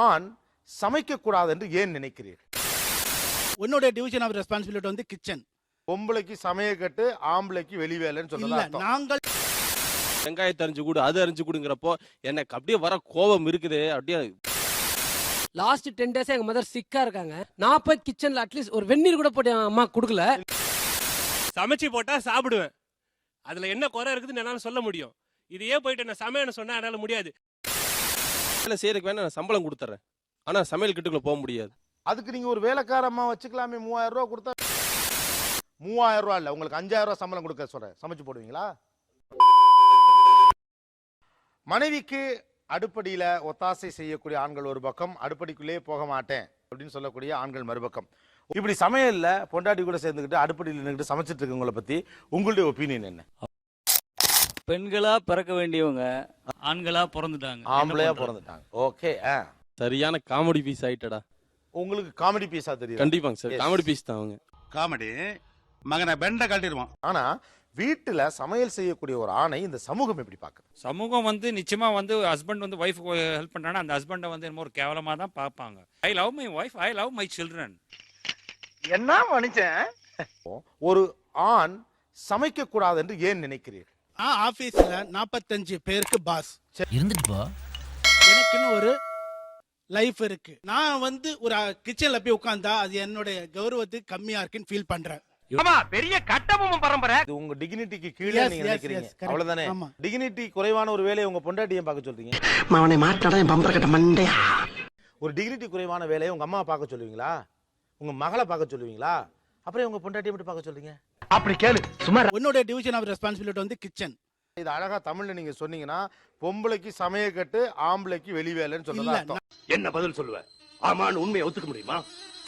ஆண் சமைக்க கூடாது என்று ஏன் நினைக்கிறீர்கள்? உன்னோட டிவிஷன் ஆஃப் ரெஸ்பான்சிபிலிட்டி வந்து கிச்சன் பொம்பளைக்கு சமைய கட்டு ஆம்பளைக்கு வெளி வேலைன்னு இல்ல அர்த்தம். நாங்கள் வெங்காயத்தை அரிஞ்சு கொடு அது அரிஞ்சு கொடுங்கிறப்போ எனக்கு அப்படியே வர கோபம் இருக்குது அப்படியே லாஸ்ட் டென் டேஸ் எங்க மதர் சிக்கா இருக்காங்க. நான் போய் கிச்சன்ல அட்லீஸ்ட் ஒரு வெந்நீர் கூட போட்டு என் அம்மா கொடுக்கல. சமைச்சு போட்டா சாப்பிடுவேன். அதுல என்ன குறை இருக்குதுன்னு என்னால சொல்ல முடியும். இதையே போயிட்டு நான் சமையல் சொன்னா என்னால முடியாது. வேலை செய்யறதுக்கு வேணா நான் சம்பளம் கொடுத்துறேன். ஆனா சமையல் கிட்டுக்குள்ள போக முடியாது. அதுக்கு நீங்க ஒரு வேலைக்காரமா வச்சுக்கலாமே மூவாயிரம் ரூபா கொடுத்தா மூவாயிரம் ரூபா இல்ல உங்களுக்கு அஞ்சாயிரம் ரூபா சம்பளம் கொடுக்க சொல்றேன். சமைச்சு போடுவீங்களா? மனைவிக்கு அடுப்படியில ஒத்தாசை செய்யக்கூடிய ஆண்கள் ஒரு பக்கம் அடுப்படிக்குள்ளே போக மாட்டேன் அப்படின்னு சொல்லக்கூடிய ஆண்கள் மறுபக்கம். இப்படி சமையல்ல பொண்டாட்டி கூட சேர்ந்துக்கிட்டு அடுப்படியில் நின்றுட்டு சமைச்சிட்டு இருக்கவங்கள பத்தி உங்களுடைய ஒப்பீனியன் என்ன? பெண்களா பிறக்க வேண்டியவங்க ஆண்களா பிறந்துட்டாங்க. ஆம்பளையா பிறந்துட்டாங்க. ஓகே சரியான காமெடி பீஸ் ஆயிட்டடா. உங்களுக்கு காமெடி பீஸா தெரியும் கண்டிப்பாங்க சார். காமெடி பீஸ் தான் அவங்க. காமெடி மகனை பெண்ட கட்டிடுவான் ஆனா வீட்டுல சமையல் செய்யக்கூடிய ஒரு ஆணை இந்த சமூகம் எப்படி பாக்குது சமூகம் வந்து நிச்சயமா வந்து ஹஸ்பண்ட் வந்து ஒய்ஃபுக்கு ஹெல்ப் பண்றானா அந்த ஹஸ்பண்டை வந்து என்னமோ ஒரு கேவலமா தான் பார்ப்பாங்க. I love my wife I love my children என்ன மனுஷன்? ஒரு ஆண் சமைக்க கூடாது என்று ஏன் நினைக்கிறீர்கள்? நான் ஆபீஸ்ல நாற்பத்தஞ்சு பேருக்கு பாஸ் இருந்துட்டு போ. எனக்குன்னு ஒரு லைஃப் இருக்கு. நான் வந்து ஒரு கிச்சன்ல போய் உட்கார்ந்தா அது என்னுடைய கௌரவத்துக்கு கம்மியா இருக்குன்னு ஃபீல் பண்றேன். ஆமா பெரிய கட்டபொம்மன் பரம்பரை. இது உங்க டிகினிட்டிக்கு கீழே நீங்க நினைக்கிறீங்க. அவ்வளவுதானே? ஆமா. டிகினிட்டி குறைவான ஒரு வேலையை உங்க பொண்டாட்டியை பார்க்க சொல்றீங்க? அவனை மாட்டாடா என் பம்பர கட்ட மண்டையா? ஒரு டிகினிட்டி குறைவான வேலையை உங்க அம்மா பார்க்க சொல்லுவீங்களா? உங்க மகளை பார்க்க சொல்லுவீங்களா? அப்புறம் உங்க பொண்டாட்டியை மட்டும் பார்க்க சொல்றீங்க? அப்படி கேளு. சும்மா உன்னோட டிவிஷன் ஆஃப் ரெஸ்பான்சிபிலிட்டி வந்து கிச்சன் இது அழகா தமிழ்ல நீங்க சொன்னீங்கன்னா பொம்பளைக்கு சமைய கட்டு ஆம்பளைக்கு வெளி வேலைன்னு சொல்றது இல்ல அர்த்தம். என்ன பதில் சொல்லுவ? ஆமான்னு உண்மையை ஒத்துக்க முடியுமா?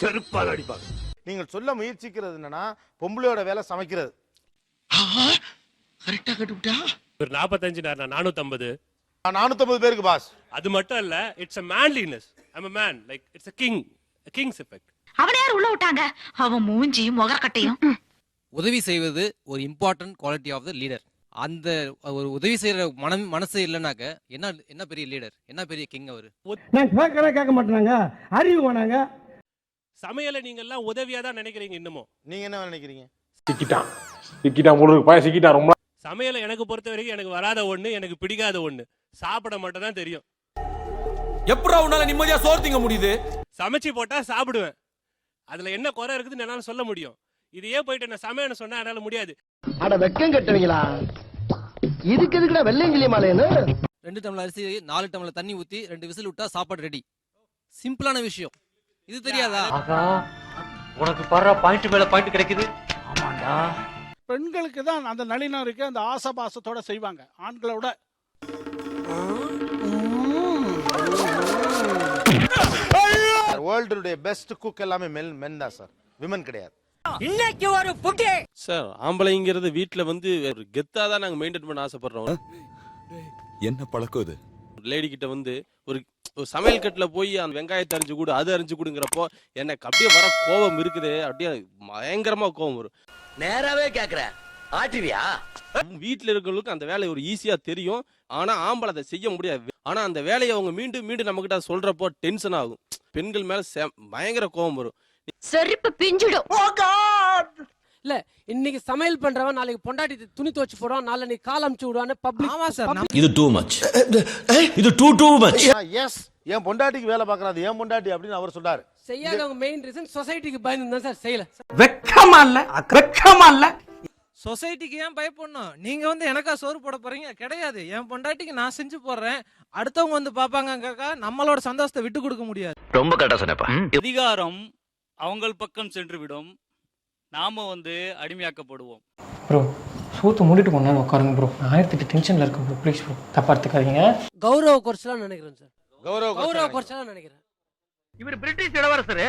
செருப்பால் அடிப்பாங்க. நீங்கள் சொல்ல முயற்சிக்கிறது என்னன்னா பொம்பளையோட வேலை சமைக்கிறது. கரெக்டா கட்டுவிட்டா ஒரு நாற்பத்தஞ்சு நான் நானூத்தம்பது. நானூத்தம்பது பேருக்கு பாஸ் அது மட்டும் இல்ல it's a manliness I'm a man like it's a king king's effect அவனை யார் உள்ள விட்டாங்க? அவன் மூஞ்சியும் முகக்கட்டையும் உதவி செய்வது ஒரு important quality of the leader அந்த ஒரு உதவி செய்யற மனம் மனசு இல்லைனாக்க என்ன என்ன பெரிய லீடர் என்ன பெரிய கிங் அவரு? நான் கேட்கற கேட்க மாட்டாங்க அறிவு வேணாங்க. சமையலை நீங்க எல்லாம் உதவியா தான் நினைக்கிறீங்க இன்னமும் நீங்க என்ன நினைக்கிறீங்க? சிக்கிட்டான். சிக்கிட்டான் போல பய சிக்கிட்டான். ரொம்ப சமையலை எனக்கு பொறுத்த வரைக்கும் எனக்கு வராத ஒண்ணு எனக்கு பிடிக்காத ஒண்ணு. சாப்பிட மட்டும் தான் தெரியும். எப்படா உன்னால நிம்மதியா சோறு திங்க முடியுது? சமைச்சு போட்டா சாப்பிடுவேன். அதுல என்ன குறை இருக்குதுன்னு என்னால சொல்ல முடியும். இதையே போயிட்டு நான் சமையல் சொன்னா என்னால முடியாது. அட வெக்கம் கட்டுவீங்களா? இதுக்கு எதுக்குடா வெள்ளையங்கிலி மாலைன்னு? ரெண்டு டம்ளர் அரிசி நாலு டம்ளர் தண்ணி ஊத்தி ரெண்டு விசில் விட்டா சாப்பாடு ரெடி சிம்பிளான விஷயம். இது தெரியாதா? ஆகா உனக்கு படுற பாயிண்ட் மேல பாயிண்ட் கிடைக்குது. ஆமாண்டா. பெண்களுக்கு தான் அந்த நளினம் இருக்கு அந்த ஆசபாசத்தோட செய்வாங்க. ஆண்களோட. வேர்ல்டுடைய பெஸ்ட் குக் எல்லாமே மென் மென் தான் சார் விமன் கிடையாது. இன்னைக்கு ஒரு புட்டி சார் ஆம்பளைங்கிறது வீட்டுல வந்து ஒரு கெத்தா தான் நாங்க மெயின்டைன் பண்ண ஆசைப்படுறோம். என்ன பழக்கம் இது? லேடி கிட்ட வந்து ஒரு ஒரு சமையல் கட்டுல போய் அந்த வெங்காயத்தை அரிஞ்சு கொடு அது அரிஞ்சு கொடுங்கிறப்போ எனக்கு அப்படியே வர கோபம் இருக்குது. அப்படியே பயங்கரமா கோபம் வரும். நேராவே கேக்குறேன் ஆட்டிவியா வீட்டுல இருக்கிறவங்களுக்கு அந்த வேலை ஒரு ஈஸியா தெரியும். ஆனா ஆம்பளை அதை செய்ய முடியாது. ஆனா அந்த வேலையை அவங்க மீண்டும் மீண்டும் நம்ம கிட்ட சொல்றப்போ டென்ஷன் ஆகும். பெண்கள் மேல செ- பயங்கர கோபம் வரும். செருப்பு பிஞ்சிடும். இல்ல இன்னைக்கு சமையல் பண்றவன் நாளைக்கு பொண்டாட்டி துணி துவச்சு போடுவான் நாளைக்கு கால் அமுச்சு விடுவான்னு பப்ளிக் ஆமா சார் இது டூ மச் இது டூ டூ மச் எஸ் என் பொண்டாட்டிக்கு வேலை பார்க்கறாது என் பொண்டாட்டி அப்படின்னு அவர் சொல்றாரு. செய்யாதவங்க மெயின் ரீசன் சொசைட்டிக்கு பயந்து தான் சார் செய்யல. வெக்கமா இல்ல? வெக்கமா இல்ல? சொசைட்டிக்கு ஏன் பயப்படணும்? நீங்க வந்து எனக்கா சோறு போட போறீங்க? கிடையாது. என் பொண்டாட்டிக்கு நான் செஞ்சு போடுறேன். அடுத்தவங்க வந்து பாப்பாங்க நம்மளோட சந்தோஷத்தை விட்டு கொடுக்க முடியாது. ரொம்ப கரெக்டா சொன்னப்பா அதிகாரம் அவங்கள் பக்கம் சென்று விடும் நாம வந்து அடிமையாக்கப்படுவோம். ப்ரோ சூத்து மூடிட்டு நேரம் உட்காருங்க ப்ரோ நான் ஆயிரத்தி டென்ஷன்ல இருக்கேன் ப்ரோ ப்ளீஸ் ப்ரோ தப்பா எடுத்துக்காதீங்க. கௌரவ குறைச்சலாம் நினைக்கிறேன் சார் கௌரவ கௌரவ குறைச்சல் குறைச்சலாம் நினைக்கிறேன். இவர் பிரிட்டிஷ் இளவரசர்.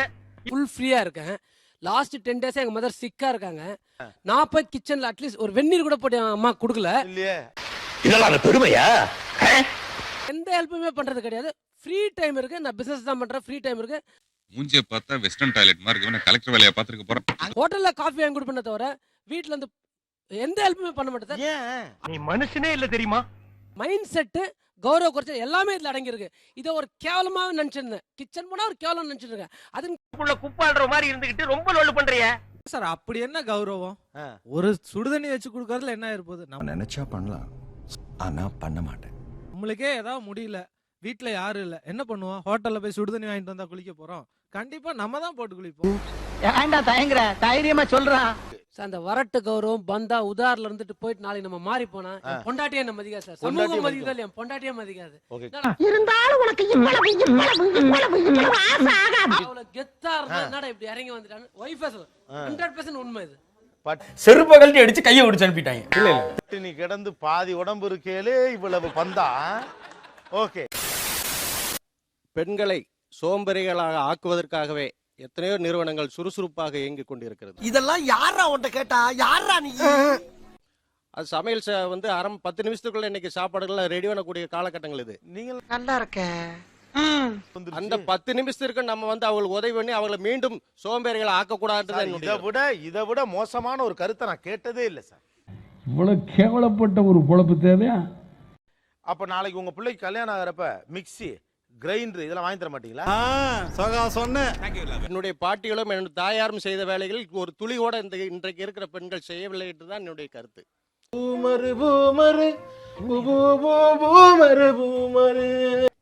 ஃபுல் ஃப்ரீயா இருக்கேன். லாஸ்ட் டென் டேஸ் எங்க மதர் சிக்கா இருக்காங்க. நான் போய் கிச்சன்ல அட்லீஸ்ட் ஒரு வெந்நீர் கூட போட்டு என் அம்மா கொடுக்கல. இல்லையே. இதெல்லாம் பெருமையா? எந்த ஹெல்ப்புமே பண்றது கிடையாது. ஃப்ரீ டைம் இருக்கு. நான் பிசினஸ் தான் பண்றேன். ஃப்ரீ டைம் இருக்கு. மூஞ்சிய பார்த்தா வெஸ்டர்ன் டாய்லெட் மாதிரி இருக்கு. கலெக்டர் வேலையா பாத்துருக்க போறேன். ஹோட்டல்ல காஃபி வாங்கி கொடுப்பேனே தவிர வீட்ல இருந்து எந்த ஹெல்ப்புமே பண்ண மாட்டேன் ஏன்? நீ மனுஷனே இல்ல தெரியுமா? மைண்ட் செட்டு கௌரவ குறைச்சல் எல்லாமே இதுல அடங்கியிருக்கு. இதை ஒரு கேவலமாவே நினைச்சிருந்தேன். கிச்சன் போனா ஒரு கேவலம் நினைச்சிருக்கேன். அது குப்பாடுற மாதிரி இருந்துகிட்டு ரொம்ப லோல் பண்றிய. சார் அப்படி என்ன கௌரவம். ஒரு சுடுதண்ணி வச்சு கொடுக்கறதுல என்ன இருப்போது நம்ம நினைச்சா பண்ணலாம். ஆனா பண்ண மாட்டேன். நம்மளுக்கே ஏதாவது முடியல. வீட்ல யாரும் இல்ல. என்ன பண்ணுவோம்? ஹோட்டல்ல போய் சுடுதண்ணி வாங்கிட்டு வந்தா குளிக்க போறோம். கண்டிப்பா நம்ம தான் போட்டு குளிப்போம். ஏன்டா தயங்குற? தைரியமா சொல்றான் அந்த வரட்டு கௌரவம் பந்தா உதாரில இருந்துட்டு போயிட்டு நாளைக்கு நம்ம மாறி போனா என் பொண்டாட்டியே நம்ம மதிக்காது சார். சமூகம். மதிக்காது. என் பொண்டாட்டியே மதிக்காது. இருந்தாலும் உனக்கு இவ்வளவு இவ்வளவு இவ்வளவு இவ்வளவு ஆசை ஆகாது. அவ்வளவு கெத்தா இருந்தா என்னடா இப்படி இறங்கி வந்துட்டான்னு ஒய்ஃபா சொல்ல ஹண்ட்ரட் பர்சன்ட் உண்மை இது. பட் செருப்ப கழட்டி அடிச்சு கையை ஒடிச்சு அனுப்பிட்டாங்க. இல்ல இல்ல. நீ கிடந்து பாதி உடம்பு இருக்கேலே இவ்வளவு பந்தா. ஓகே. பெண்களை சோம்பேறிகளாக ஆக்குவதற்காகவே எத்தனையோ நிறுவனங்கள் சுறுசுறுப்பாக இயங்கிக் கொண்டிருக்கிறது. இதெல்லாம் யாரா உன்ட்ட கேட்டா? யாரா நீ? அது சமையல் ச- வந்து அரை பத்து நிமிஷத்துக்குள்ள இன்னைக்கு சாப்பாடுகள் ரெடி பண்ணக்கூடிய காலகட்டங்கள் இது. நீங்கள் நல்லா இருக்க. வந்துருச்சு. அந்த பத்து நிமிஷத்திற்கு நம்ம வந்து அவங்களுக்கு உதவி பண்ணி அவங்களை மீண்டும் சோம்பேறிகளை ஆக்கக்கூடாதுன்றது சார், என்னுடைய இதை விட இதை விட மோசமான ஒரு கருத்தை நான் கேட்டதே இல்லை சார். இவ்வளவு கேவலப்பட்ட ஒரு பொழப்பு தேவையா? அப்ப நாளைக்கு உங்க பிள்ளைக்கு கல்யாணம் ஆகிறப்ப மிக்ஸி கிரைண்டர் இதெல்லாம் வாங்கி தர மாட்டீங்களா? என்னுடைய பாட்டிகளும் என்னுடைய தாயாரும் செய்த வேலைகள் ஒரு துளி கூட இந்த இன்றைக்கு இருக்கிற பெண்கள் செய்யவில்லை என்றுதான் என்னுடைய கருத்து.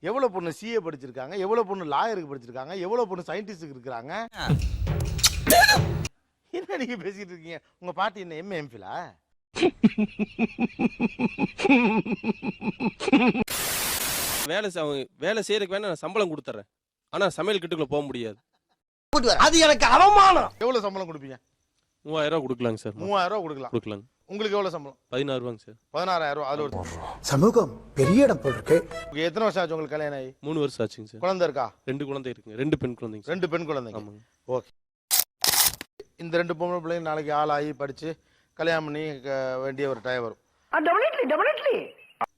எவ்வளவு பொண்ணு சிஏ படிச்சிருக்காங்க? எவ்வளவு பொண்ணு லாயருக்கு படிச்சிருக்காங்க? எவ்வளவு பொண்ணு சயின்டிஸ்டுக்கு இருக்கிறாங்க? என்ன நீங்க பேசிட்டு இருக்கீங்க? உங்க பாட்டி என்ன எம் எம்பிலா வேலை அவங்க வேலை செய்யறதுக்கு வேணா நான் சம்பளம் கொடுத்துறேன் ஆனா சமையல் கிட்டுக்குள்ள போக முடியாது. அது எனக்கு அவமானம். எவ்வளவு சம்பளம் கொடுப்பீங்க? மூவாயிரம் ரூபாய் கொடுக்கலாங்க சார். மூவாயிரம் ரூபாய் கொடுக்கலாம். கொடுக்கலாங்க. உங்களுக்கு எவ்வளவு சம்பளம்? பதினாறு ரூபாங்க சார். பதினாறாயிரம் ரூபாய் அதுல ஒரு சமூகம் பெரிய இடம் போல் இருக்கு உங்களுக்கு எத்தனை வருஷம் ஆச்சு உங்களுக்கு கல்யாணம் ஆகி? மூணு வருஷம் ஆச்சுங்க சார். குழந்தை இருக்கா? ரெண்டு குழந்தை இருக்குங்க. ரெண்டு பெண் குழந்தைங்க ரெண்டு பெண் குழந்தைங்க. ஆமாங்க. ஓகே. இந்த ரெண்டு பொம்பளை பிள்ளைங்க நாளைக்கு ஆளாகி படிச்சு கல்யாணம் பண்ணி க- வேண்டிய ஒரு டைம் வரும். டெபினெட்லி டெபினெட்லி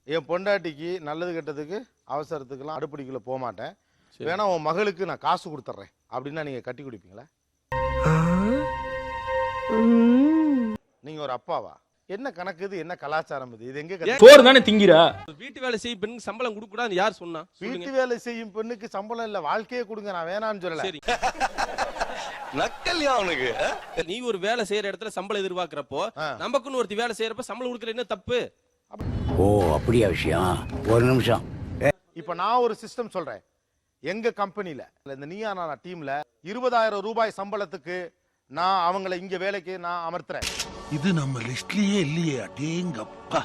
என் பொண்டாட்டிக்கு நல்லது கெட்டதுக்கு அவசரத்துக்குலாம் அடுப்படிக்குள்ள போக மாட்டேன் சரி. வேணா உன் மகளுக்கு நான் காசு கொடுத்துட்றேன் அப்படின்னா நீங்க கட்டி கொடுப்பீங்களா? நீங்க ஒரு அப்பாவா? என்ன கணக்கு இது? என்ன கலாச்சாரம் இது? இது எங்க சோறு தானே திங்கிறா? வீட்டு வேலை செய்ய பெண்ணுக்கு சம்பளம் கொடுக்க கூடாது யார் சொன்னா? வீட்டு வேலை செய்யும் பெண்ணுக்கு சம்பளம் இல்ல வாழ்க்கையே கொடுங்க நான் வேணாம்னு சொல்லல. சரி. நக்கல்யா அவனுக்கு நீ ஒரு வேலை செய்யற இடத்துல சம்பளம் எதிர்பார்க்கறப்போ. நமக்குன்னு ஒருத்தி வேலை செய்யறப்ப சம்பளம் கொடுக்கற என்ன தப்பு? ஓ அப்படியா விஷயம்? ஒரு நிமிஷம். இப்ப நான் ஒரு சிஸ்டம் சொல்றேன். எங்க கம்பெனில இந்த நீயா நானா டீம்ல இருபதாயிரம் ரூபாய் சம்பளத்துக்கு நான் அவங்கள இங்க வேலைக்கு நான் அமர்த்துறேன். இது நம்ம லிஸ்ட்லயே இல்லையே அடேங்கப்பா.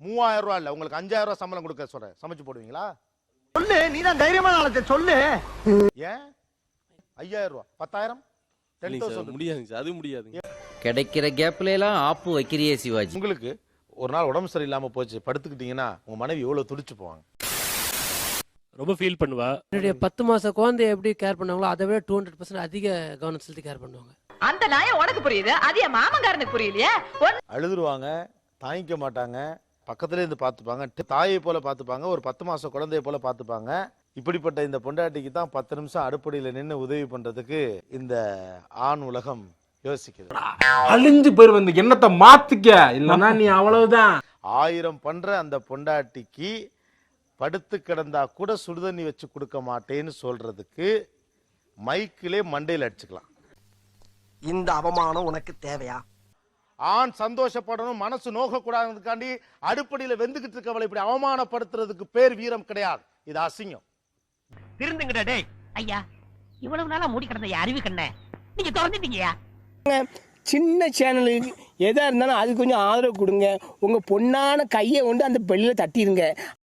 மூவாயிரம் ரூபாய் இல்ல உங்களுக்கு அஞ்சாயிரம் ரூபாய் சம்பளம் கொடுக்க சொல்றேன். சமைச்சு போடுவீங்களா? சொல்லு நீ தான் தைரியமான ஆளத்தை சொல்லு. ஏன்? ஐயாயிரம் ரூபாய். பத்தாயிரம்? டென் தௌசண்ட் முடியாதுங்க சார் அது முடியாதுங்க. கிடைக்கிற கேப்ல எல்லாம் ஆப்பு வைக்கிறியே சிவாஜி. உங்களுக்கு? ஒரு நாள் உடம்பு சரியில்லாம போச்சு படுத்துக்கிட்டீங்கன்னா உங்க மனைவி எவ்வளவு துடிச்சு போவாங்க. ரொம்ப ஃபீல் பண்ணுவா. என்னுடைய பத்து மாச குழந்தைய எப்படி கேர் பண்ணாங்களோ அதை விட டூ ஹண்ட்ரட் பர்சன்ட் அதிக கவனம் செலுத்தி கேர் பண்ணுவாங்க. அந்த நாயம் உனக்கு புரியுது? அது என் மாமங்காரனுக்கு புரியலையே? அழுதுருவாங்க தாங்கிக்க மாட்டாங்க பக்கத்துல இருந்து பார்த்துப்பாங்க தாயை போல பார்த்துப்பாங்க ஒரு பத்து மாசம் குழந்தைய போல பார்த்துப்பாங்க. இப்படிப்பட்ட இந்த பொண்டாட்டிக்கு தான் பத்து நிமிஷம் அடுப்படியில நின்று உதவி பண்றதுக்கு இந்த ஆண் உலகம் யோசிக்குது. அழிஞ்சு போயிருவ இந்த எண்ணத்தை மாத்திக்க. இல்லன்னா நீ அவ்வளவுதான். ஆயிரம் பண்ற அந்த பொண்டாட்டிக்கு படுத்து கிடந்தா கூட சுடுதண்ணி வச்சு கொடுக்க மாட்டேன்னு சொல்றதுக்கு மைக்கிலே மண்டையில் அடிச்சுக்கலாம். இந்த அவமானம் உனக்கு தேவையா? ஆண் சந்தோஷப்படணும் மனசு நோகக்கூடாதுக்காண்டி அடுப்படியில வெந்துகிட்டு இருக்கவளை இப்படி அவமானப்படுத்துறதுக்கு பேர் வீரம் கிடையாது. இது அசிங்கம். திருந்துங்கடா டேய். ஐயா இவ்வளவு நாளா மூடி கிடந்த அறிவு கண்ண நீங்க திறந்துட்டீங்கயா சின்ன சேனலுக்கு எதாக இருந்தாலும் அது கொஞ்சம் ஆதரவு கொடுங்க. உங்கள் பொண்ணான கையை கொண்டு அந்த பெல்லில் தட்டிடுங்க